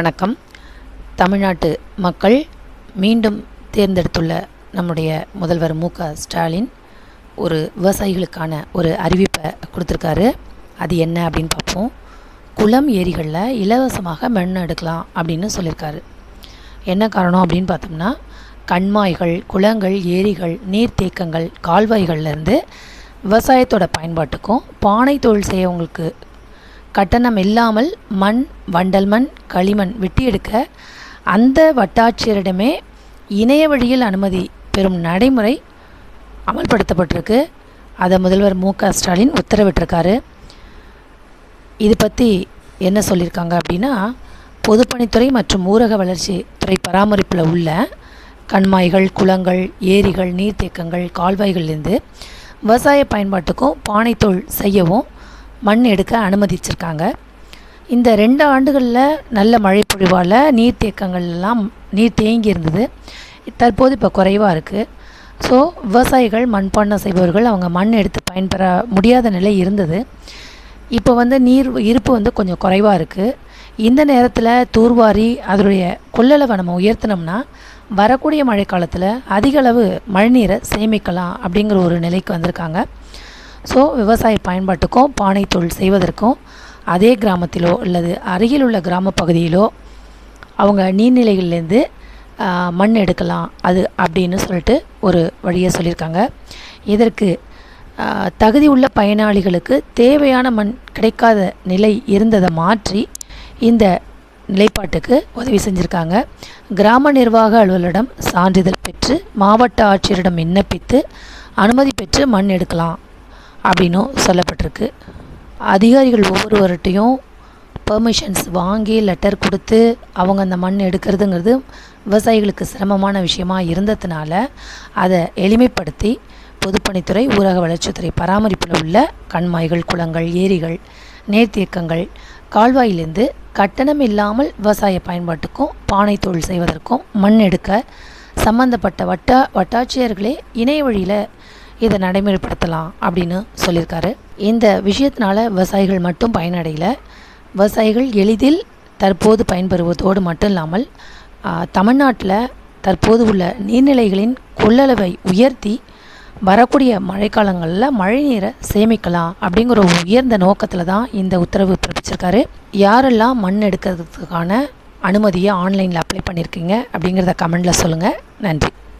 வணக்கம். தமிழ்நாட்டு மக்கள் மீண்டும் தேர்ந்தெடுத்துள்ள நம்முடைய முதல்வர் மு க ஸ்டாலின் ஒரு விவசாயிகளுக்கான ஒரு அறிவிப்பை கொடுத்துருக்காரு. அது என்ன அப்படின்னு பார்ப்போம். குளம் ஏரிகளில் இலவசமாக மண் எடுக்கலாம் அப்படின்னு சொல்லியிருக்காரு. என்ன காரணம் அப்படின்னு பார்த்தோம்னா கண்மாய்கள் குளங்கள் ஏரிகள் நீர்த்தேக்கங்கள் கால்வாய்கள்லேருந்து விவசாயத்தோட பயன்பாட்டுக்கும் பானை தொழில் செய்யவங்களுக்கு கட்டணம் இல்லாமல் மண் வண்டல் மண் களிமண் வெட்டி எடுக்க அந்த வட்டாட்சியரிடமே இணைய வழியில் அனுமதி பெறும் நடைமுறை அமல்படுத்தப்பட்டிருக்கு. அதை முதல்வர் மு க ஸ்டாலின் உத்தரவிட்டிருக்காரு. இது பற்றி என்ன சொல்லியிருக்காங்க அப்படின்னா பொதுப்பணித்துறை மற்றும் ஊரக வளர்ச்சி துறை பராமரிப்பில் உள்ள கண்மாய்கள் குளங்கள் ஏரிகள் நீர்த்தேக்கங்கள் கால்வாய்கள்லேருந்து விவசாய பயன்பாட்டுக்கும் பானைத்தொழில் செய்யவும் மண் எடுக்க அனுமதிச்சிருக்காங்க. இந்த ரெண்டு ஆண்டுகளில் நல்ல மழை பொழிவால் நீர்த்தேக்கங்கள்லாம் நீர் தேங்கி இருந்தது. தற்போது இப்போ குறைவாக இருக்குது ஸோ விவசாயிகள் மண்பாண்டம் செய்பவர்கள் அவங்க மண் எடுத்து பயன்பெற முடியாத நிலை இருந்தது. இப்போ வந்து நீர் இருப்பு வந்து கொஞ்சம் குறைவாக இருக்குது இந்த நேரத்தில் தூர்வாரி அதனுடைய கொள்ளளவை நம்ம உயர்த்தினோம்னா வரக்கூடிய மழைக்காலத்தில் அதிகளவு மழைநீரை சேமிக்கலாம் அப்படிங்கிற ஒரு நிலைக்கு வந்திருக்காங்க. ஸோ விவசாய பயன்பாட்டுக்கும் பானை தொழில் செய்வதற்கும் அதே கிராமத்திலோ அல்லது அருகில் உள்ள கிராம பகுதியிலோ அவங்க நீர்நிலைகள்லேருந்து மண் எடுக்கலாம் அது அப்படின்னு சொல்லிட்டு ஒரு வழியை சொல்லியிருக்காங்க. இதற்கு தகுதி உள்ள பயனாளிகளுக்கு தேவையான மண் கிடைக்காத நிலை இருந்ததை மாற்றி இந்த நிலைப்பாட்டுக்கு உதவி செஞ்சுருக்காங்க. கிராம நிர்வாக அலுவலரிடம் சான்றிதழ் பெற்று மாவட்ட ஆட்சியரிடம் விண்ணப்பித்து அனுமதி பெற்று மண் எடுக்கலாம். அப்படின்னும் சொல்லப்பட்டிருக்கு. அதிகாரிகள் ஒவ்வொருவர்கிட்டையும் பெர்மிஷன்ஸ் வாங்கி லெட்டர் கொடுத்து அவங்க அந்த மண் எடுக்கிறதுங்கிறது விவசாயிகளுக்கு சிரமமான விஷயமா இருந்ததுனால அதை எளிமைப்படுத்தி பொதுப்பணித்துறை ஊரக வளர்ச்சித்துறை பராமரிப்பில் உள்ள கண்மாய்கள் குளங்கள் ஏரிகள் நேர்த்தியக்கங்கள் கால்வாயிலிருந்து கட்டணம் இல்லாமல் விவசாய பயன்பாட்டுக்கும் பானை தொழில் செய்வதற்கும் மண் எடுக்க சம்பந்தப்பட்ட வட்டா வட்டாட்சியர்களே இணைய வழியில் இதை நடைமுறைப்படுத்தலாம் அப்படின்னு சொல்லியிருக்காரு. இந்த விஷயத்தினால விவசாயிகள் மட்டும் பயனடையல. விவசாயிகள் எளிதில் தற்போது பயன்பெறுவதோடு மட்டும் இல்லாமல் தமிழ்நாட்டில் தற்போது உள்ள நீர்நிலைகளின் கொள்ளளவை உயர்த்தி வரக்கூடிய மழைக்காலங்களில் மழைநீரை சேமிக்கலாம் அப்படிங்கிற ஒரு உயர்ந்த நோக்கத்தில் தான் இந்த உத்தரவு பிறப்பிச்சிருக்காரு. யாரெல்லாம் மண் எடுக்கிறதுக்கான அனுமதியை ஆன்லைனில் அப்ளை பண்ணியிருக்கீங்க அப்படிங்கிறத கமெண்டில் சொல்லுங்கள் நன்றி.